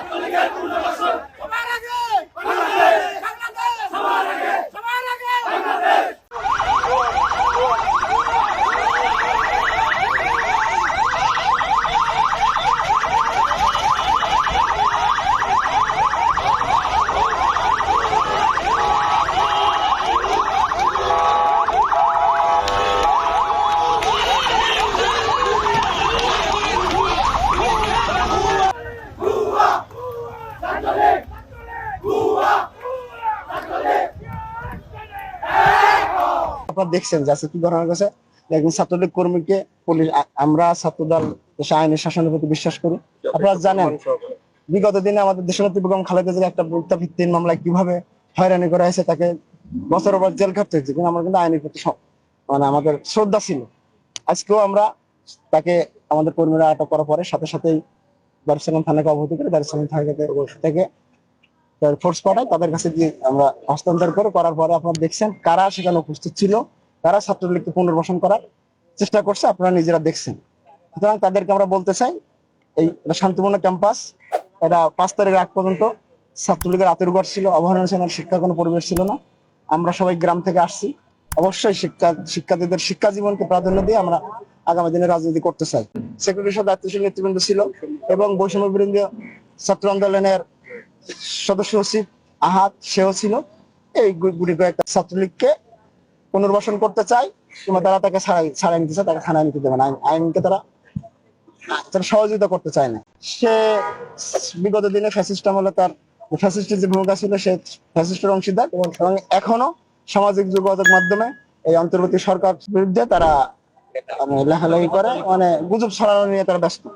Katoliker Bundesrat! আপনারা দেখছেন যে আজকে কি ঘটনা গেছে একজন ছাত্রলীগ কর্মীকে পুলিশ আমরা ছাত্রদল দেশে আইনের শাসনের প্রতি বিশ্বাস করি। আপনারা জানেন বিগত দিনে আমাদের দেশনেত্রী বেগম খালেদা জিয়ার একটা মিথ্যা ভিত্তিহীন মামলায় কীভাবে হয়রানি করা হয়েছে তাকে বছর পর জেল খাটতে হয়েছে কিন্তু আমার কিন্তু আইনের প্রতি মানে আমাদের শ্রদ্ধা ছিল। আজকেও আমরা তাকে আমাদের কর্মীরা আটক করার পরে সাথে সাথেই দারুসালাম থানাকে অবহিত করে দারুসালাম থানা থেকে ফোর্স পাঠায়, তাদের কাছে দিয়ে আমরা হস্তান্তর করে করার পরে আপনারা দেখছেন কারা সেখানে উপস্থিত ছিল, কারা ছাত্রলীগকে পুনর্বাসন করার চেষ্টা করছে, আপনারা নিজেরা দেখছেন। সুতরাং তাদেরকে আমরা বলতে চাই, এই শান্তিপূর্ণ ক্যাম্পাস, এটা পাঁচ তারিখ আগ পর্যন্ত ছাত্রলীগের আতুরগড় ছিল অভয়ারণ্য সেনার শিক্ষা কোনো পরিবেশ ছিল না। আমরা সবাই গ্রাম থেকে আসছি। অবশ্যই শিক্ষা, শিক্ষার্থীদের শিক্ষা জীবনকে প্রাধান্য দিয়ে আমরা আগামী দিনে রাজনীতি করতে চাই। সেক্রেটারি সহ দায়িত্বশীল নেতৃবৃন্দ ছিল এবং বৈষম্য বিরোধী ছাত্র আন্দোলনের সদস্য সচিব আহাত সেও ছিল। এই গুটি কয়েকটা ছাত্রলীগকে পুনর্বাসন করতে চায়, কিংবা তারা তাকে ছাড়াই ছাড়াই নিতে চায়, তাকে থানায় নিতে দেবে না। আইন- আইনকে তারা তারা সহযোগিতা করতে চায় না। সে বিগত দিনে ফ্যাসিস্ট আমলে তার ফ্যাসিস্টের যে ভূমিকা ছিল, সে ফ্যাসিস্টের অংশীদার। এবং এখনও সামাজিক যোগাযোগ মাধ্যমে এই অন্তর্বর্তী সরকার বিরুদ্ধে তারা মানে লেখালেখি করে মানে গুজব ছড়ানো নিয়ে তারা ব্যস্ত।